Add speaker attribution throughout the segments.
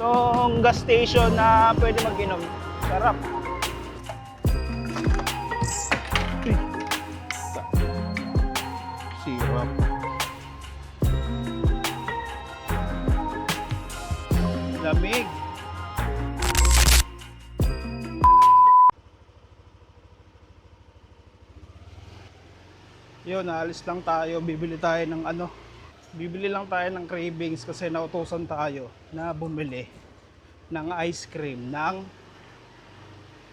Speaker 1: Itong gas station na pwede mag-inom. Sarap. Sirap. Lamig. Yun, naalis lang tayo. Bibili tayo ng ano. Bibili lang tayo ng cravings kasi nautosan tayo na bumili ng ice cream ng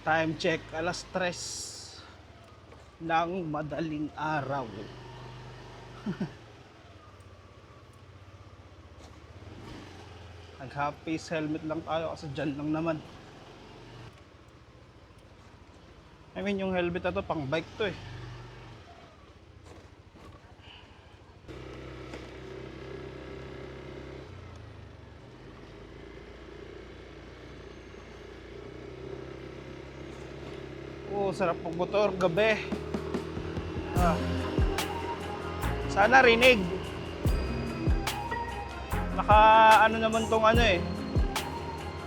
Speaker 1: time check alas 3 ng madaling araw. Nag half face helmet lang tayo kasi dyan lang naman. I mean yung helmet na to pang bike to eh. Oo, sarap magmotor gabi. Ah. Sana rinig. Naka ano naman tong ano eh.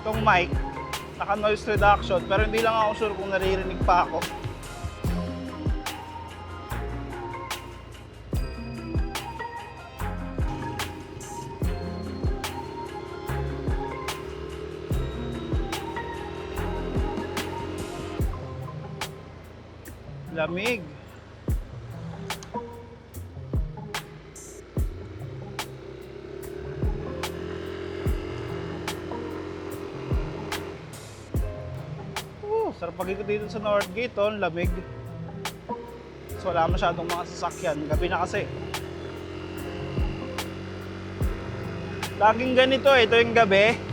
Speaker 1: Tong mic. Naka noise reduction pero hindi lang ako sure kung naririnig pa ako. Lamig. Oh, sarap pag-ikot dito sa Northgate, oh, ang lamig. So wala masyadong mga sasakyan. Gabi na kasi. Laging ganito eh, ito yung gabi.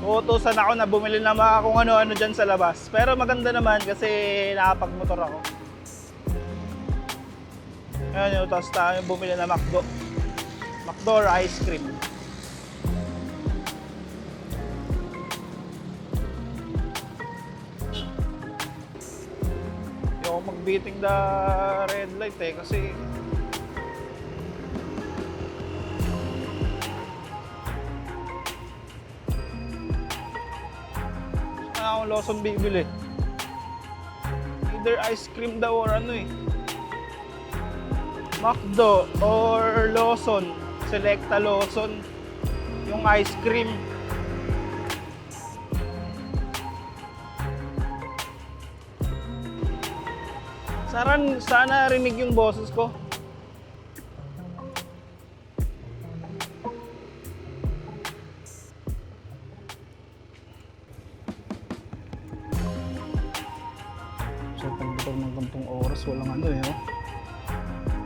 Speaker 1: Uutusan ako na bumili na mga kung ano-ano dyan sa labas. Pero maganda naman kasi nakapagmotor ako. Ayan yun, tapos tayo bumili na McDo. McDo or ice cream. Hindi ako mag-beating the red light eh kasi akong Lawson bibili? Either ice cream daw or ano eh. McDo or Lawson. Selecta Lawson. Yung ice cream. Saran, sana rinig yung boses ko.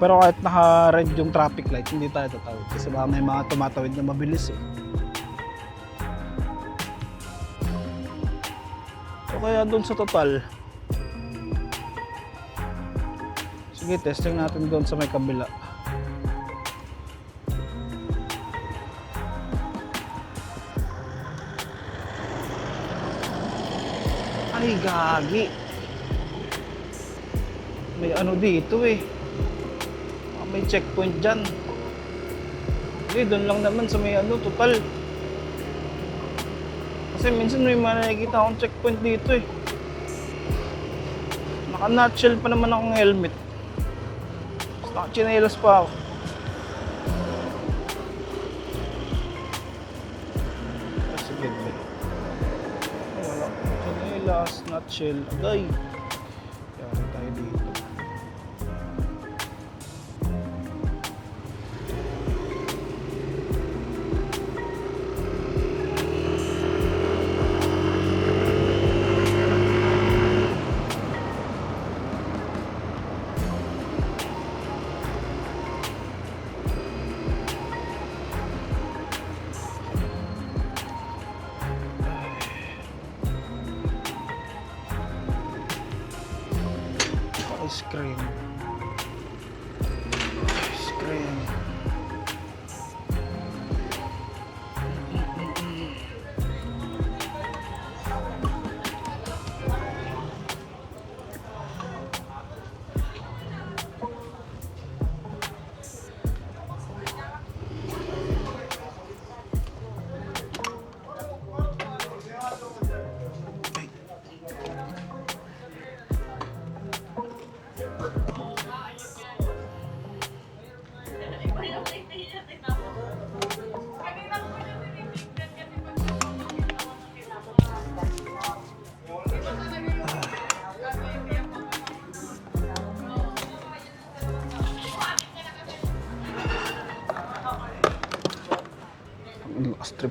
Speaker 1: Pero kahit naka-red yung traffic light, hindi tayo tatawid. Kasi baka may mga tumatawid na mabilis eh. O kaya doon sa total. Sige, testing natin doon sa may kabila. Ay, gagi. May ano dito eh. May checkpoint dyan. Hindi, doon lang naman sa may ano, total. Kasi minsan may mga nakikita akong checkpoint dito eh. Naka-nutshell pa naman akong helmet. Tapos naka-chinelas pa ako. Sige, wala. Chinelas, nutshell, agay. Yari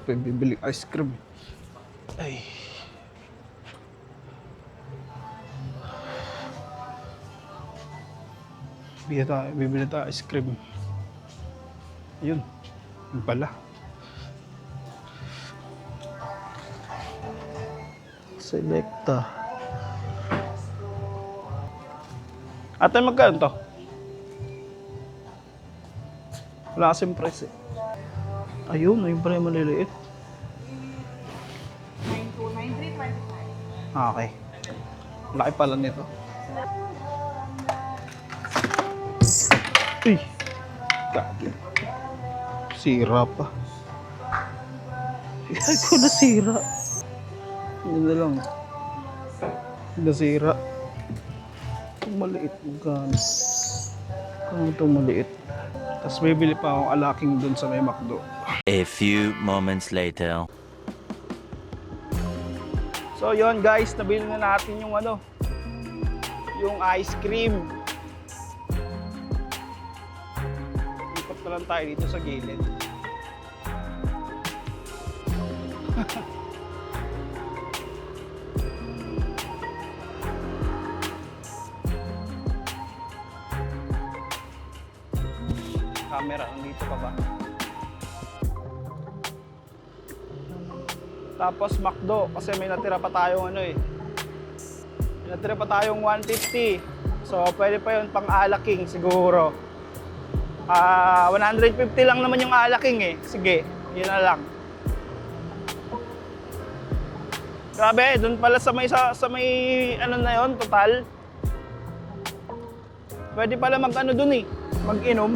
Speaker 1: pa bibili ice cream. Ay. Bibili tayo, bibili tayo ice cream. Ayun. Yun pala. Selecta. Ate, magkano to? Wala kasing price eh. Ayun, ayun pala yung maliliit.
Speaker 2: 929325.
Speaker 1: Ah, okay. Laki pala nito. Uy! Gagi. Sira pa. Ay ko nasira. Yun na lang. Nasira. Itong maliit. Magkano? Kano itong maliit? Tapos bibili pa akong alaking dun sa may McDo.
Speaker 3: A few moments later.
Speaker 1: So yon guys, nabili na natin yung ano, yung ice cream. Ikot na lang tayo dito sa gilid. Camera, nandito pa ba? Tapos McDo kasi may natira pa tayong ano eh. May natira pa tayong 150. So pwede pa yun pang alaking siguro. Ah, 150 lang naman yung alaking eh. Sige, yun na lang. Grabe, doon pala sa may sa, sa may ano na yon total. Pwede pala mag ano doon eh, mag-inom.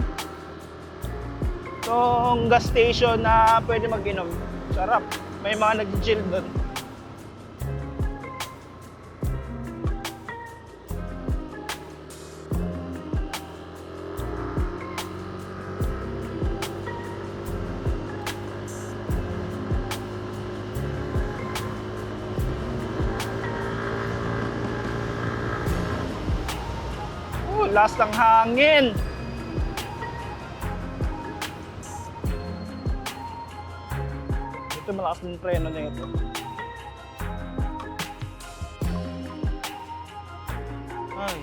Speaker 1: Itong gas station na pwede mag-inom. Sarap. May mga nag-chill doon. Oh, last ng hangin. Malakas din preno na ito. Ay.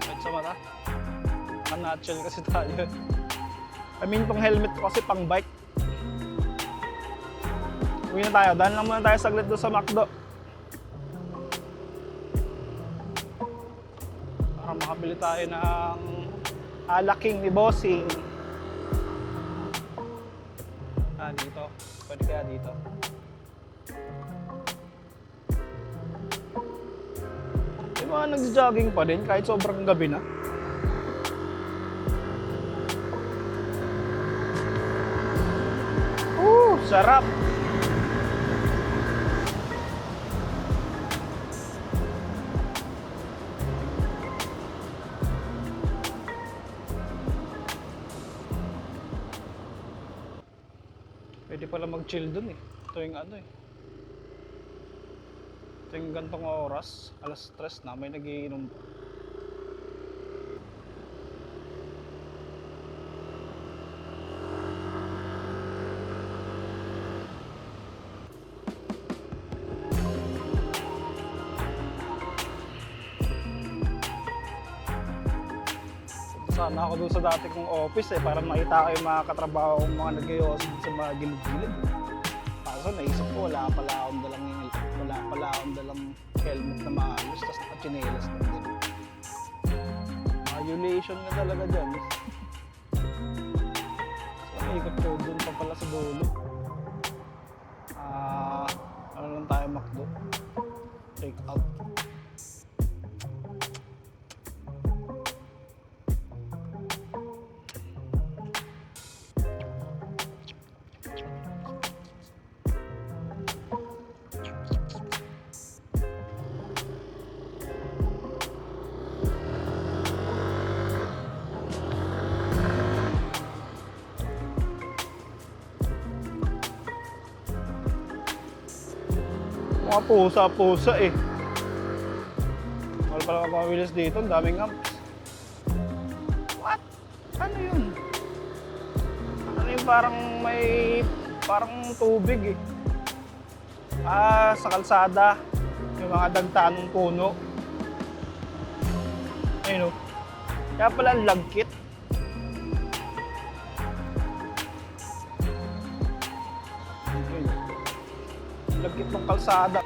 Speaker 1: Kahit sa mata. Kanatchel kasi tayo. I mean, tong helmet ko kasi pang bike. Uwi na tayo. Daan lang muna tayo saglit doon sa McDo. Para makabili tayo ng alaking ni Bossing. Ah, dito. Pwede kaya dito. Yung mga nag-jogging pa din kahit sobrang gabi na. Uh, sarap! Mag-chill dun eh. Ito yung ano eh. Ito yung gantong oras. Alas stress na. May nagiinom. Sana ako dun sa dati kong office eh, para makita ko yung mga katrabaho kong mga nag sa mga gilid-gilid. Kaso naisip ko, wala pala akong dalang, wala pala akong dalang helmet na maayos, tapos nakachinelas na din. Violation na talaga dyan. So, ikot ko dun pa pala sa dulo. Ah, ano lang tayo makdo? Take out. Mga pusa-pusa eh. Wala pala mapawilis dito, ang daming amps. What? Ano yun? Ano yung parang may parang tubig eh. Ah, sa kalsada. Yung mga dagtanong puno. Ayun o. Kaya pala lagkit. Lagkit ng kalsada.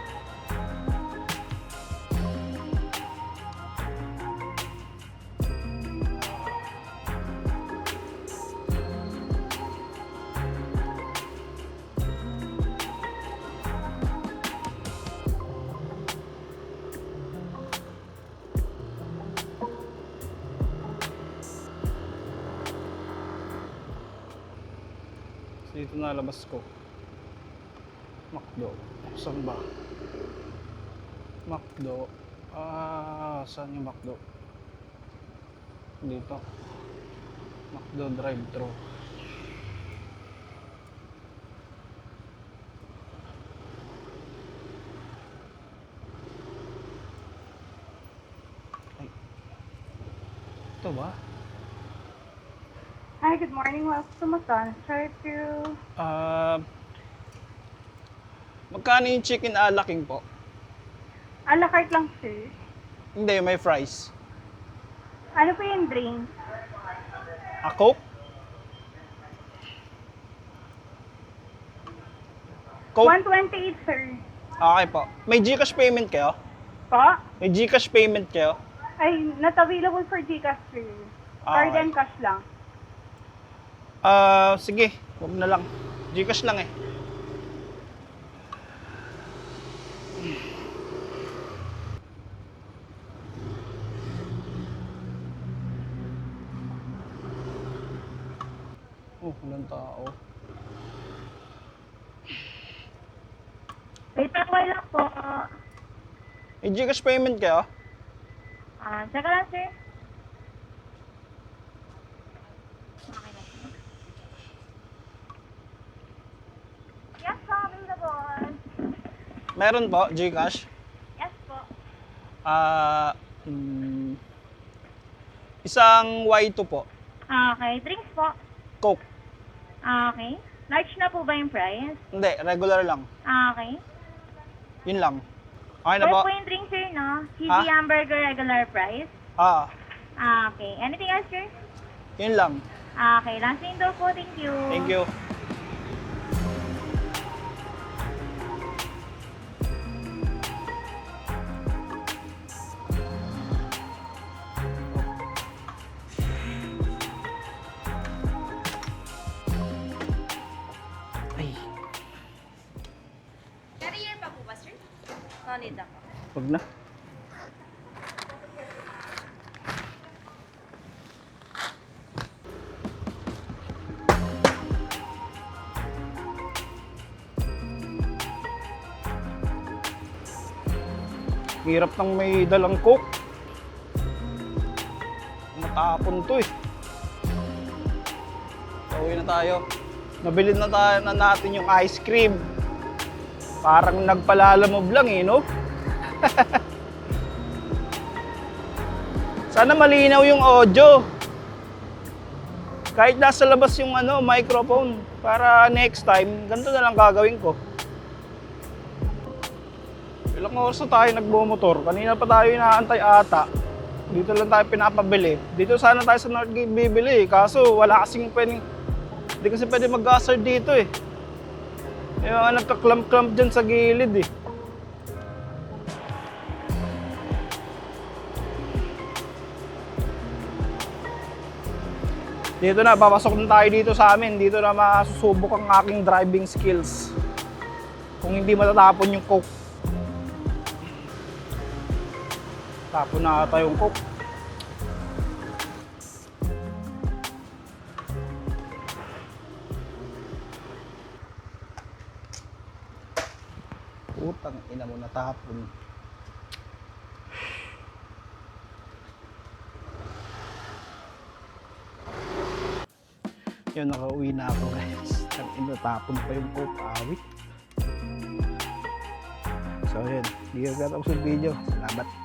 Speaker 1: Dito na labas ko. Macdo. Saan ba? Macdo. Ah, saan yung Macdo? Dito. Macdo drive-thru. Ito ba?
Speaker 2: Hi, good morning. Welcome to McDonald's. Try to...
Speaker 1: Ah, magkano yung chicken a la king po?
Speaker 2: A la carte lang, sir.
Speaker 1: Hindi, may fries.
Speaker 2: Ano po yung drink?
Speaker 1: A Coke? Coke?
Speaker 2: 128, sir.
Speaker 1: Okay po. May Gcash payment kayo?
Speaker 2: Po?
Speaker 1: May Gcash payment kayo?
Speaker 2: Ay, not available for Gcash, sir.
Speaker 1: Ah,
Speaker 2: Card
Speaker 1: okay.
Speaker 2: and cash lang.
Speaker 1: Ah, sige. Huwag na lang. Gcash lang eh. Walang tao.
Speaker 2: Wait, takway lang po.
Speaker 1: May Gcash payment kayo?
Speaker 2: Ah, tsaka lang, sir. Okay. Yes po, available.
Speaker 1: Meron po, Gcash.
Speaker 2: Yes po.
Speaker 1: Ah, mm, isang Y2 po.
Speaker 2: Ah, Okay, drinks po.
Speaker 1: Coke.
Speaker 2: Ah, Okay. Large na po ba yung price?
Speaker 1: Hindi, regular lang.
Speaker 2: Ah, Okay.
Speaker 1: Yun lang. Okay na
Speaker 2: Well,
Speaker 1: po?
Speaker 2: po yung drink, sir, no? Cheesy
Speaker 1: Ha?
Speaker 2: hamburger regular price.
Speaker 1: Ah,
Speaker 2: Ah, okay. Anything else, sir?
Speaker 1: yun lang.
Speaker 2: Ah, okay. Last thing daw po. Thank you.
Speaker 1: Thank you.
Speaker 4: No need ako.
Speaker 1: wag na. Hirap nang may dalang coke. Matapon to eh. Pauwi na tayo. Nabili na tayo na natin yung ice cream. Parang nagpalalamove lang eh, no? Sana malinaw yung audio. Kahit nasa labas yung ano, microphone. Para next time, ganito na lang gagawin ko. Ilang oras na tayo nagbumotor. Kanina pa tayo inaantay ata. Dito lang tayo pinapabili. Dito sana tayo sa Northgate bibili. Kaso wala kasing pwedeng... Hindi kasi pwede mag-hazard dito eh. Yung mga nagka-clamp-clamp dyan sa gilid eh. Dito na, papasok na tayo dito sa amin. Dito na masusubok ang aking driving skills. Kung hindi matatapon yung coke. Tapon na ata yung coke. Ina mo natapon. Yun, nakauwi na ako guys. Ang inatapon pa yung coke awit. So yun, hindi ka gatapos yung video. Salamat.